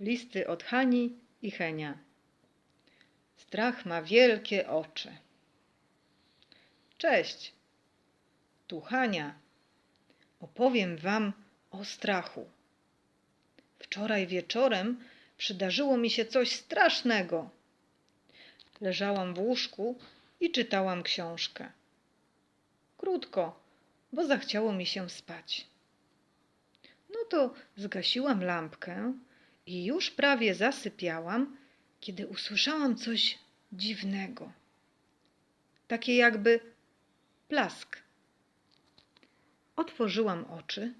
Listy od Hani i Henia. Strach ma wielkie oczy. Cześć, tu Hania. Opowiem wam o strachu. Wczoraj wieczorem przydarzyło mi się coś strasznego. Leżałam w łóżku i czytałam książkę. Krótko, bo zachciało mi się spać. No to zgasiłam lampkę i już prawie zasypiałam, kiedy usłyszałam coś dziwnego. Takie jakby plask. Otworzyłam oczy,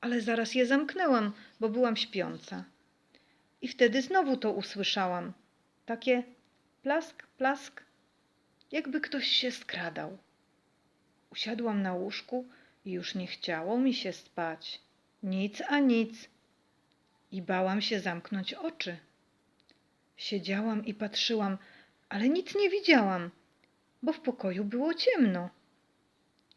ale zaraz je zamknęłam, bo byłam śpiąca. I wtedy znowu to usłyszałam. Takie plask, plask, jakby ktoś się skradał. Usiadłam na łóżku i już nie chciało mi się spać. Nic a nic. I bałam się zamknąć oczy. Siedziałam i patrzyłam, ale nic nie widziałam, bo w pokoju było ciemno.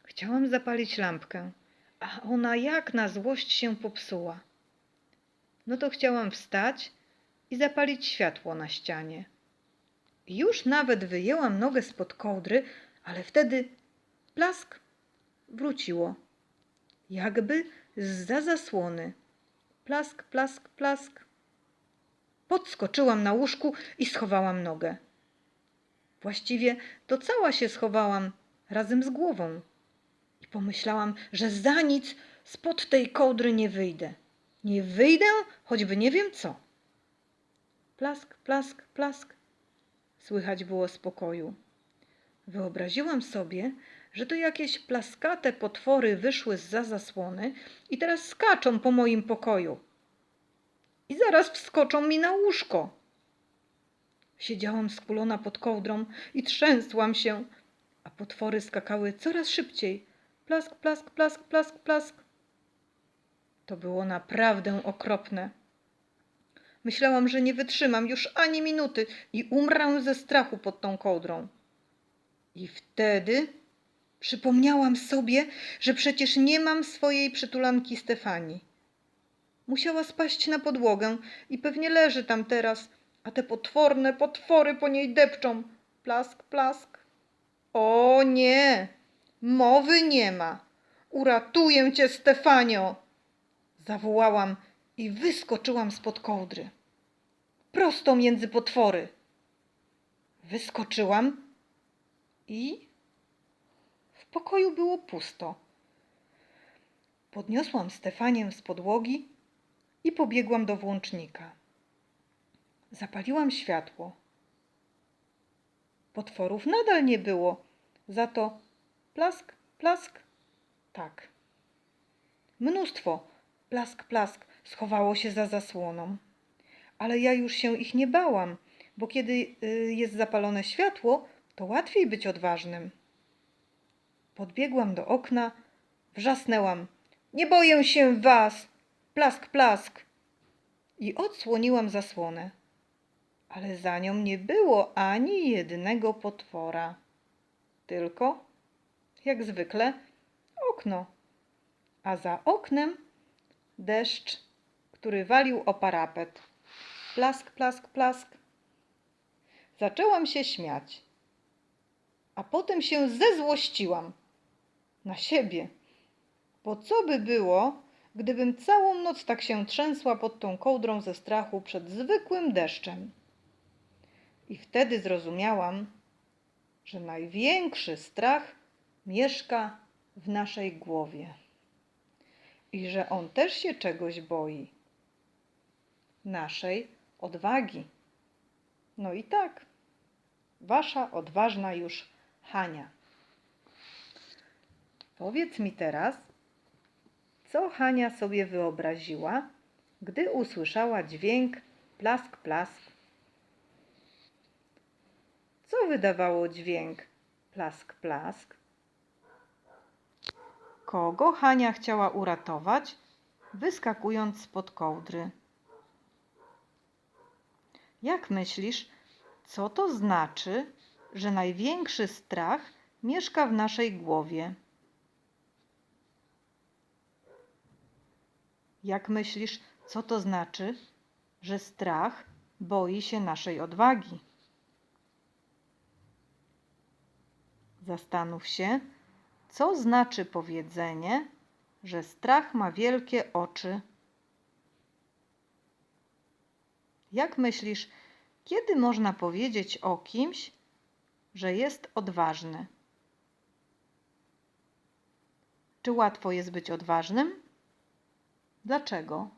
Chciałam zapalić lampkę, a ona jak na złość się popsuła. No to chciałam wstać i zapalić światło na ścianie. Już nawet wyjęłam nogę spod kołdry, ale wtedy plask wróciło. Jakby zza zasłony. Plask, plask, plask. Podskoczyłam na łóżku i schowałam nogę. Właściwie to cała się schowałam razem z głową. I pomyślałam, że za nic spod tej kołdry nie wyjdę. Nie wyjdę, choćby nie wiem co. Plask, plask, plask. Słychać było z pokoju. Wyobraziłam sobie, że to jakieś plaskate potwory wyszły z zasłony i teraz skaczą po moim pokoju. I zaraz wskoczą mi na łóżko. Siedziałam skulona pod kołdrą i trzęsłam się, a potwory skakały coraz szybciej. Plask, plask, plask, plask, plask. To było naprawdę okropne. Myślałam, że nie wytrzymam już ani minuty i umrę ze strachu pod tą kołdrą. I wtedy przypomniałam sobie, że przecież nie mam swojej przytulanki Stefanii. Musiała spaść na podłogę i pewnie leży tam teraz, a te potworne potwory po niej depczą. Plask, plask. O nie, mowy nie ma. Uratuję cię, Stefanio! Zawołałam i wyskoczyłam spod kołdry. Prosto między potwory. Wyskoczyłam i pokoju było pusto. Podniosłam Stefanię z podłogi i pobiegłam do włącznika. Zapaliłam światło. Potworów nadal nie było, za to plask, plask, tak. Mnóstwo plask, plask schowało się za zasłoną. Ale ja już się ich nie bałam, bo kiedy y, jest zapalone światło, to łatwiej być odważnym. Podbiegłam do okna, wrzasnęłam. Nie boję się was! Plask, plask! I odsłoniłam zasłonę. Ale za nią nie było ani jednego potwora. Tylko, jak zwykle, okno. A za oknem deszcz, który walił o parapet. Plask, plask, plask. Zaczęłam się śmiać, a potem się zezłościłam na siebie. Bo co by było, gdybym całą noc tak się trzęsła pod tą kołdrą ze strachu przed zwykłym deszczem? I wtedy zrozumiałam, że największy strach mieszka w naszej głowie i że on też się czegoś boi naszej odwagi. No i tak, wasza odważna już Hania. Powiedz mi teraz, co Hania sobie wyobraziła, gdy usłyszała dźwięk plask, plask. Co wydawało dźwięk plask, plask? Kogo Hania chciała uratować, wyskakując spod kołdry? Jak myślisz, co to znaczy, że największy strach mieszka w naszej głowie? Jak myślisz, co to znaczy, że strach boi się naszej odwagi. Zastanów się, co znaczy powiedzenie, że strach ma wielkie oczy. Jak myślisz, kiedy można powiedzieć o kimś, że jest odważny? Czy łatwo jest być odważnym? Dlaczego?